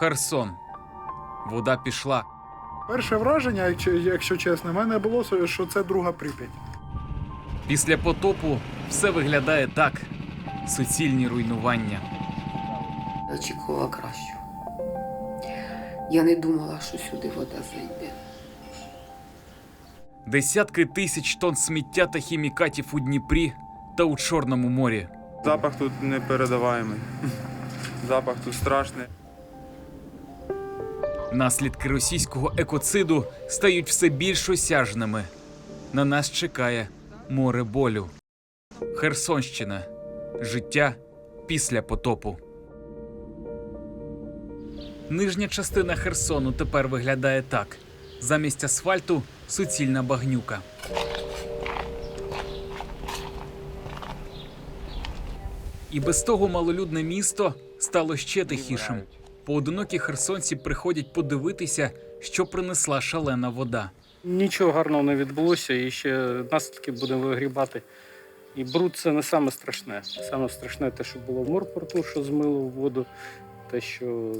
Херсон. Вода пішла. Перше враження, якщо, чесно, в мене було, що це друга Прип'ять. Після потопу все виглядає так: суцільні руйнування. Очікувала кращого. Я не думала, що сюди вода зайде. Десятки тисяч тонн сміття та хімікатів у Дніпрі та у Чорному морі. Запах тут непередаваємий. Запах тут страшний. Наслідки російського екоциду стають все більш осяжними. На нас чекає море болю. Херсонщина. Життя після потопу. Нижня частина Херсону тепер виглядає так: замість асфальту суцільна багнюка. І без того малолюдне місто стало ще тихішим. Поодинокі херсонці приходять подивитися, що принесла шалена вода. Нічого гарного не відбулося, і ще наслідки будемо вигрібати. І бруд це не саме страшне. Саме страшне те, що було в морпорту, що змило воду, те, що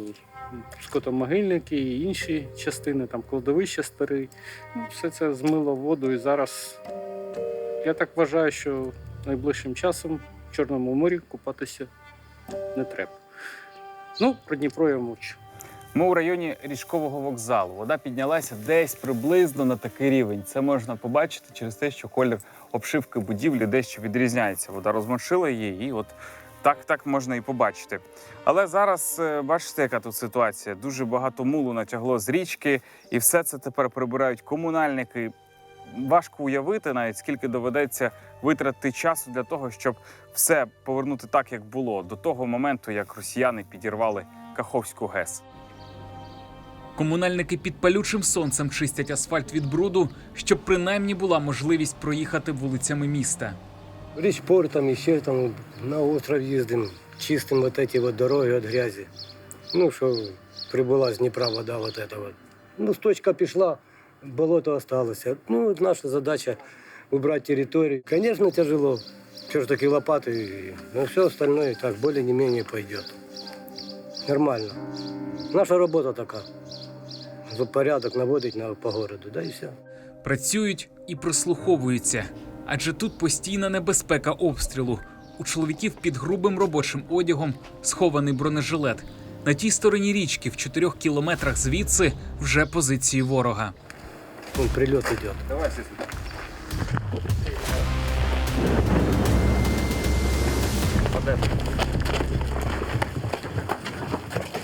скотомогильники і інші частини, там кладовища старі. Ну, все це змило воду. І зараз я так вважаю, що найближчим часом в Чорному морі купатися не треба. Ну, про Дніпро я мовчу. Ми у районі річкового вокзалу. Вода піднялася десь приблизно на такий рівень. Це можна побачити через те, що колір обшивки будівлі дещо відрізняється. Вода розмочила її, і от так, так можна і побачити. Але зараз е, бачите, яка тут ситуація. Дуже багато мулу натягло з річки, і все це тепер прибирають комунальники Важко уявити навіть скільки доведеться витратити часу для того, щоб все повернути так, як було, до того моменту, як росіяни підірвали Каховську ГЕС. Комунальники під палючим сонцем чистять асфальт від бруду, щоб принаймні була можливість проїхати вулицями міста. Речпортом, еще там на остров ездим, чистим вот эти вот дороги от грязи. Ну, что прибыла с Днепра вода вот эта вот. Ну, сточка пішла, болото осталось. Ну, наша задача убрать территорию. Конечно, тяжело. Все ж таки лопаты, но все остальное так более не менее пойдет. Нормально. Наша работа така. Порядок наводить на, по городу, да и все. Працюють і прислуховуються, адже тут постійна небезпека обстрілу. У чоловіків під грубим робочим одягом схований бронежилет. На тій стороні річки, в чотирьох кілометрах звідси, вже позиції ворога. Вон прилет идет.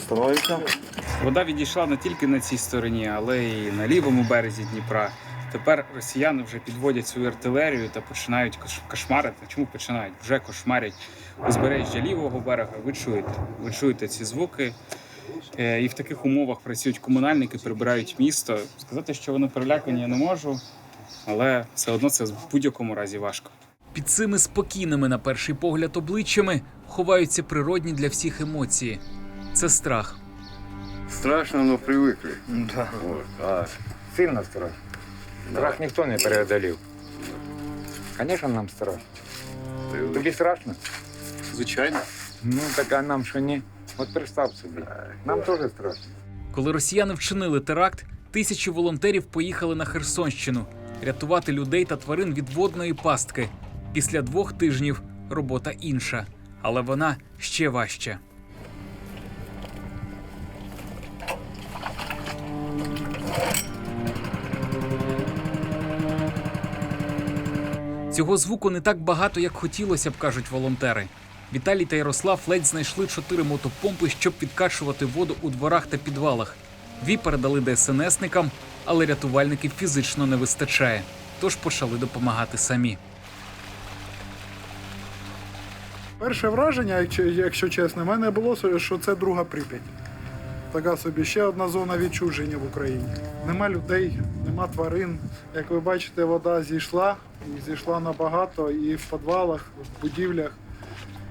Становиться. Вода відійшла не тільки на цій стороні, але й на лівому березі Дніпра. Тепер росіяни вже підводять свою артилерію та починають кошмарити. Чому починають? Вже кошмарять узбережжя лівого берега. Ви чуєте? Ви чуєте ці звуки. Е, І в таких умовах працюють комунальники, прибирають місто. Сказати, що вони перелякані, я не можу, але все одно це в будь-якому разі важко. Під цими спокійними на перший погляд обличчями ховаються природні для всіх емоції. Це страх. Страшно, но привыкли. Да. Вот. А Сильно страшно. Страх ніхто не переодолів. Звісно, нам страшно. Тобі страшно? звичайно. Ну, так а нам що ні? От представ собі. Нам теж страшно. Коли росіяни вчинили теракт, тисячі волонтерів поїхали на Херсонщину рятувати людей та тварин від водної пастки. Після двох тижнів робота інша, але вона ще важча. Цього звуку не так багато, як хотілося б, кажуть волонтери. Віталій та Ярослав ледь знайшли чотири мотопомпи, щоб підкачувати воду у дворах та підвалах. Дві передали ДСНСникам, але рятувальників фізично не вистачає, тож почали допомагати самі. Перше враження, якщо, чесно, в мене було, що це друга Прип'ять. Така собі ще одна зона відчуження в Україні. Нема людей, нема тварин. Як ви бачите, вода зійшла і зійшла набагато, і в підвалах, в будівлях.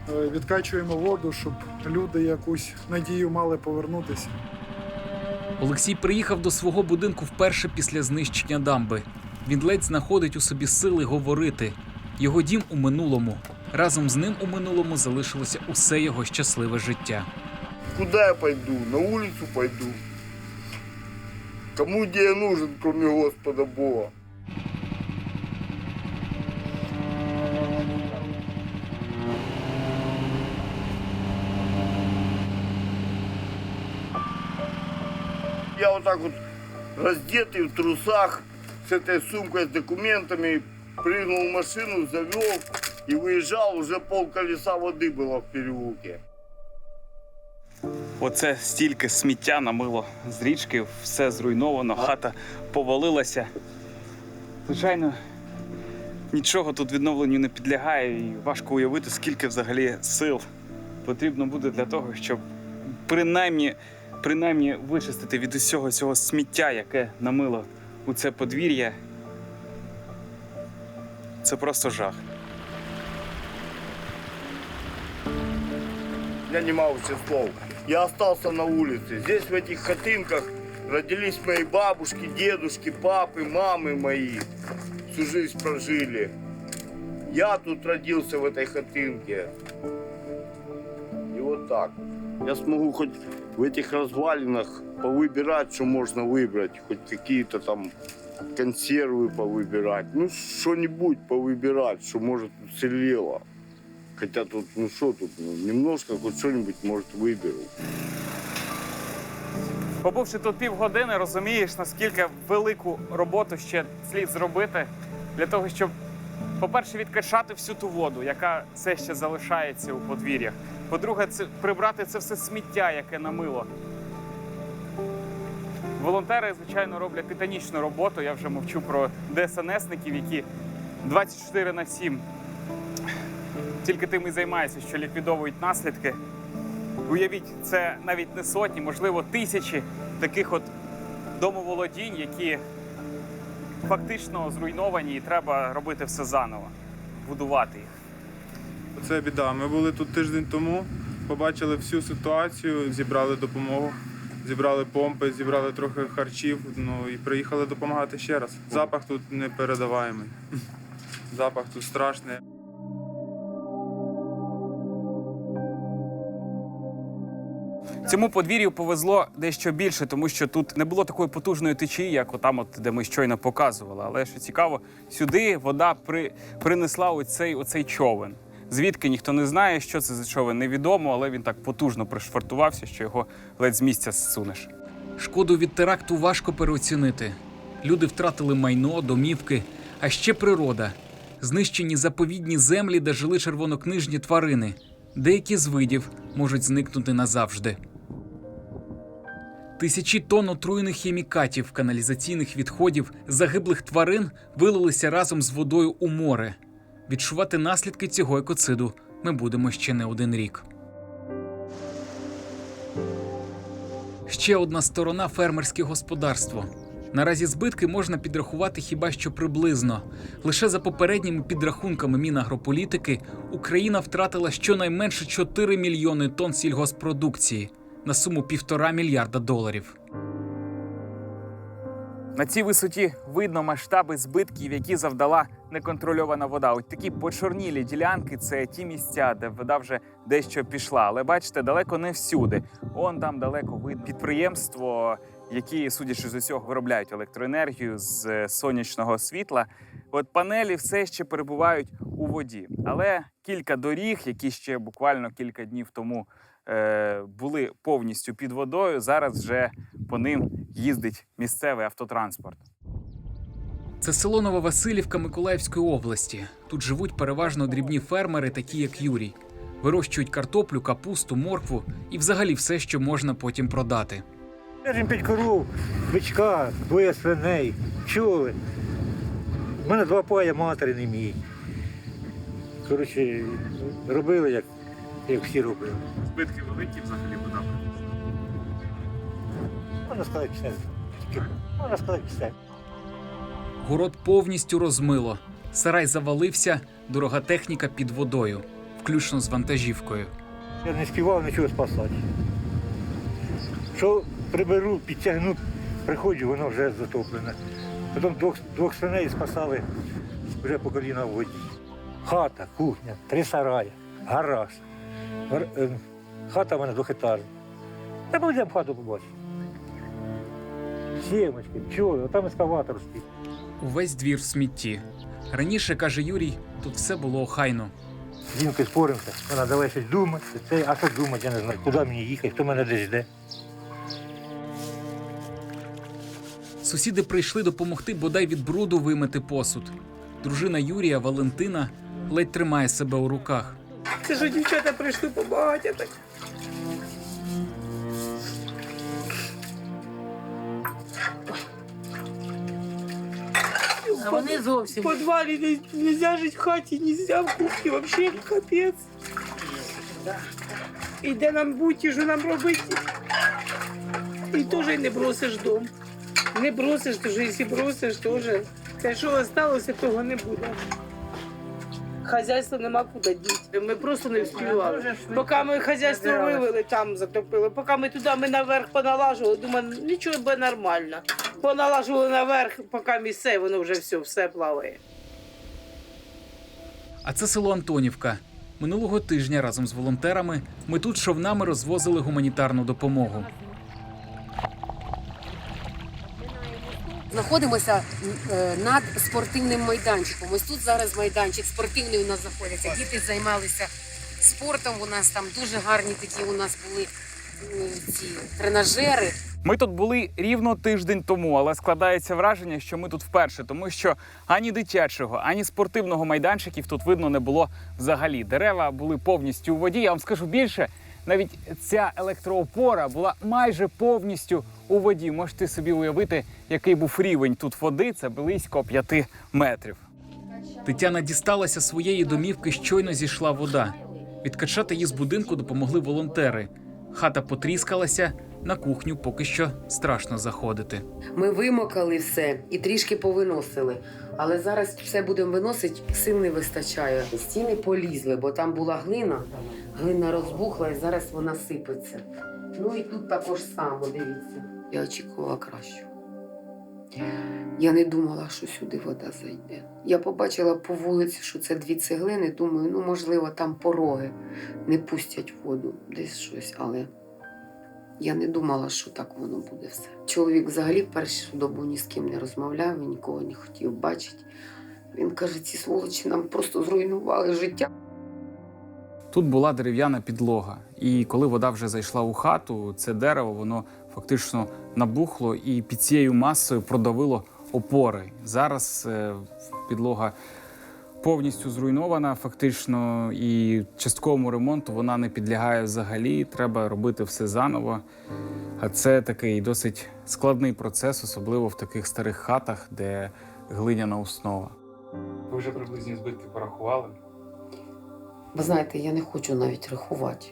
Е, Відкачуємо воду, щоб люди якусь надію мали повернутися. Олексій приїхав до свого будинку вперше після знищення дамби. Він ледь знаходить у собі сили говорити. Його дім у минулому. Разом з ним у минулому залишилося усе його щасливе життя. куда я пойду? На улицу пойду. Кому где я нужен, кроме Господа Бога? так вот раздетый в трусах, с этой сумкой с документами, прыгнул в машину, завел и выезжал, уже пол колеса воды было в переулке. Оце стільки сміття намило з річки, все зруйновано, хата повалилася. Звичайно, нічого тут відновленню не підлягає, і важко уявити, скільки взагалі сил потрібно буде для того, щоб принаймні, принаймні вичистити від усього цього сміття, яке намило у це подвір'я. Це просто жах. Я не могу все слов. Я остался на улице. Здесь, в этих хатынках, родились мои бабушки, дедушки, папы, мамы мои. Всю жизнь прожили. Я тут родился в этой хатынке. И вот так. Я смогу хоть в этих развалинах повыбирать, что можно выбрать. Хоть какие-то там консервы повыбирать. Ну, что-нибудь повыбирать, что, может, уцелело. Хотя тут, ну что тут, ну, немножко хоть что-нибудь, может, выберу. Побувши тут півгодини, розумієш, наскільки велику роботу ще слід зробити для того, щоб, по-перше, відкачати всю ту воду, яка все ще залишається у подвір'ях. По-друге, це прибрати це все сміття, яке намило. Волонтери, звичайно, роблять титанічну роботу. Я вже мовчу про ДСНСників, які 24 на 7 тільки тим і займаються, що ліквідовують наслідки. Уявіть, це навіть не сотні, можливо, тисячі таких от домоволодінь, які фактично зруйновані, і треба робити все заново, будувати їх. Це біда. Ми були тут тиждень тому, побачили всю ситуацію, зібрали допомогу, зібрали помпи, зібрали трохи харчів. Ну і приїхали допомагати ще раз. Запах тут непередаваємий. Запах тут страшний. Цьому подвір'ю повезло дещо більше, тому що тут не було такої потужної течії, як отам, от, де ми щойно показували. Але що цікаво, сюди вода при, принесла оцей, оцей човен. Звідки ніхто не знає, що це за човен, невідомо, але він так потужно пришвартувався, що його ледь з місця зсунеш. Шкоду від теракту важко переоцінити. Люди втратили майно, домівки, а ще природа. Знищені заповідні землі, де жили червонокнижні тварини. Деякі з видів можуть зникнути назавжди. Тисячі тонн отруєних хімікатів, каналізаційних відходів, загиблих тварин вилилися разом з водою у море. Відчувати наслідки цього екоциду ми будемо ще не один рік. Ще одна сторона фермерське господарство. Наразі збитки можна підрахувати хіба що приблизно. Лише за попередніми підрахунками Мінагрополітики Україна втратила щонайменше 4 мільйони тонн сільгоспродукції на суму півтора мільярда доларів. На цій висоті видно масштаби збитків, які завдала неконтрольована вода. Ось такі почорнілі ділянки це ті місця, де вода вже дещо пішла. Але бачите, далеко не всюди. Он там далеко видно підприємство, які, судячи з усього, виробляють електроенергію з е, сонячного світла. От панелі все ще перебувають у воді. Але кілька доріг, які ще буквально кілька днів тому е, були повністю під водою, зараз вже по ним їздить місцевий автотранспорт. Це село Нововасилівка Миколаївської області. Тут живуть переважно дрібні фермери, такі як Юрій. Вирощують картоплю, капусту, моркву і взагалі все, що можна потім продати. Держим п'ять коров, бичка, двоє свиней, пчоли. У мене два пая матері не мій. Коротше, робили, як, як всі робили. Збитки великі взагалі вода. Можна сказати, все. Можна сказати, все. Город повністю розмило. Сарай завалився, дорога техніка під водою, включно з вантажівкою. Я не співав нічого спасати. Що приберу, підтягну, приходжу, воно вже затоплене. Потім двох, двох свиней спасали вже по коліна в воді. Хата, кухня, три сараї, гараж. Гар- е, Хата в мене двохетажна. Та ми йдемо хату побачимо. Сімочки, пчоли, там ескаватор стоїть. Увесь двір в смітті. Раніше, каже Юрій, тут все було охайно. З жінкою споримося, вона давай щось думати, це, а що думати, я не знаю, куди мені їхати, хто мене десь жде. Сусіди прийшли допомогти бодай від бруду вимити посуд. Дружина Юрія Валентина ледь тримає себе у руках. Це ж дівчата прийшли побагаття так. А вони зовсім. В підвалі не- нельзя жити в хаті, нельзя в кухні, взагалі капець. І де нам бути, що нам робити? І теж не бросиш дом. Не бросиш, то якщо бросиш, теж. Те, що залишилося, того не буде. Хазяйство нема куди діти. Ми просто не вспівали. Поки ми хазяйство вивели, там затопили. Поки ми туди ми наверх поналажували, думаю, нічого буде нормально. Поналажували наверх, поки місце, воно вже все, все плаває. А це село Антонівка. Минулого тижня разом з волонтерами ми тут човнами розвозили гуманітарну допомогу. Знаходимося е, над спортивним майданчиком. Ось тут зараз майданчик спортивний у нас знаходиться. Діти займалися спортом. У нас там дуже гарні такі у нас були е, ці тренажери. Ми тут були рівно тиждень тому, але складається враження, що ми тут вперше, тому що ані дитячого, ані спортивного майданчиків тут видно не було взагалі. Дерева були повністю у воді. Я вам скажу більше, навіть ця електроопора була майже повністю у воді. Можете собі уявити, який був рівень тут води. Це близько 5 метрів. Тетяна дісталася своєї домівки, щойно зійшла вода. Відкачати її з будинку допомогли волонтери. Хата потріскалася, на кухню поки що страшно заходити. Ми вимокали все і трішки повиносили. Але зараз все будемо виносити, сил не вистачає. Стіни полізли, бо там була глина, глина розбухла і зараз вона сипеться. Ну і тут також само, дивіться. Я очікувала кращого. Я не думала, що сюди вода зайде. Я побачила по вулиці, що це дві цеглини. Думаю, ну можливо, там пороги не пустять воду, десь щось, але я не думала, що так воно буде все. Чоловік взагалі першу добу ні з ким не розмовляв, він нікого не хотів бачити. Він каже, ці сволочі нам просто зруйнували життя. Тут була дерев'яна підлога, і коли вода вже зайшла у хату, це дерево воно фактично набухло і під цією масою продавило опори. Зараз е, підлога повністю зруйнована, фактично, і частковому ремонту вона не підлягає взагалі. Треба робити все заново. А це такий досить складний процес, особливо в таких старих хатах, де глиняна основа. Ви вже приблизні збитки порахували? Ви знаєте, я не хочу навіть рахувати.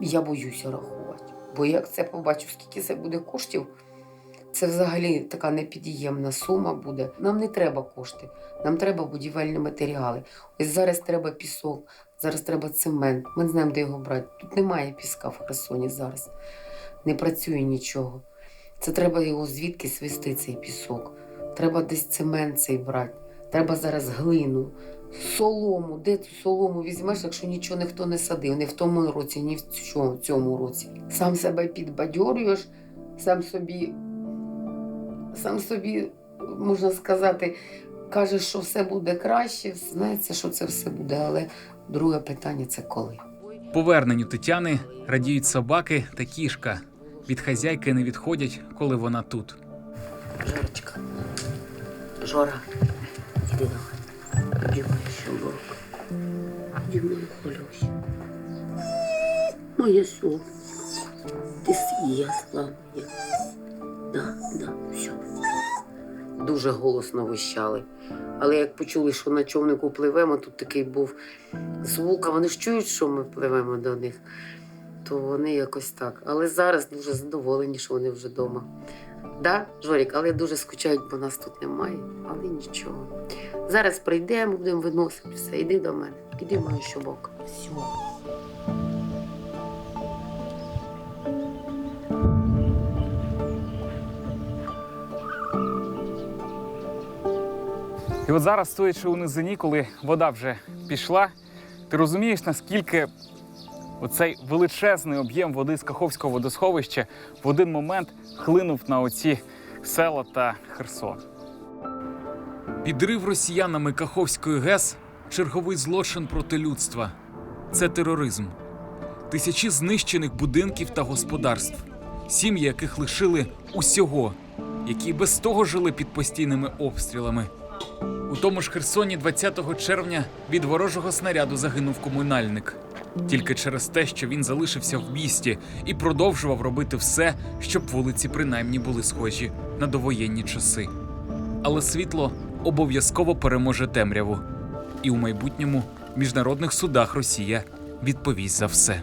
Я боюся рахувати. Бо як це побачу, скільки це буде коштів, це взагалі така непід'ємна сума буде. Нам не треба кошти, нам треба будівельні матеріали. Ось зараз треба пісок, зараз треба цемент. Ми не знаємо, де його брати. Тут немає піска в Херсоні зараз. Не працює нічого. Це треба його звідки свисти, цей пісок. Треба десь цемент цей брати. Треба зараз глину, солому. Де цю солому візьмеш, якщо нічого ніхто не садив, ні в тому році, ні в цьому, році. Сам себе підбадьорюєш, сам собі, сам собі, можна сказати, кажеш, що все буде краще, знається, що це все буде, але друге питання це коли. Поверненню Тетяни радіють собаки та кішка. Від хазяйки не відходять, коли вона тут. Жорочка, Жора, іди. Іди моя. Іди моя хвилюся. Моя сонечко. Ти съїсла моя. Да, да, все. Дуже голосно вищали. Але як почули, що на човнику пливемо, тут такий був звук, а вони ж чують, що ми пливемо до них, то вони якось так. Але зараз дуже задоволені, що вони вже вдома. Да, Жорік, але дуже скучають, бо нас тут немає. Але нічого. Зараз прийдемо, будемо виносити все. Іди до мене. Іди мою щобок. Все. І от зараз, стоячи у низині, коли вода вже пішла, ти розумієш, наскільки Оцей величезний об'єм води з Каховського водосховища в один момент хлинув на оці села та Херсон. Підрив росіянами Каховської ГЕС черговий злочин проти людства. Це тероризм. Тисячі знищених будинків та господарств, сім'ї, яких лишили усього, які без того жили під постійними обстрілами. У тому ж Херсоні 20 червня від ворожого снаряду загинув комунальник. Тільки через те, що він залишився в місті і продовжував робити все, щоб вулиці принаймні були схожі на довоєнні часи. Але світло обов'язково переможе темряву. І у майбутньому міжнародних судах Росія відповість за все.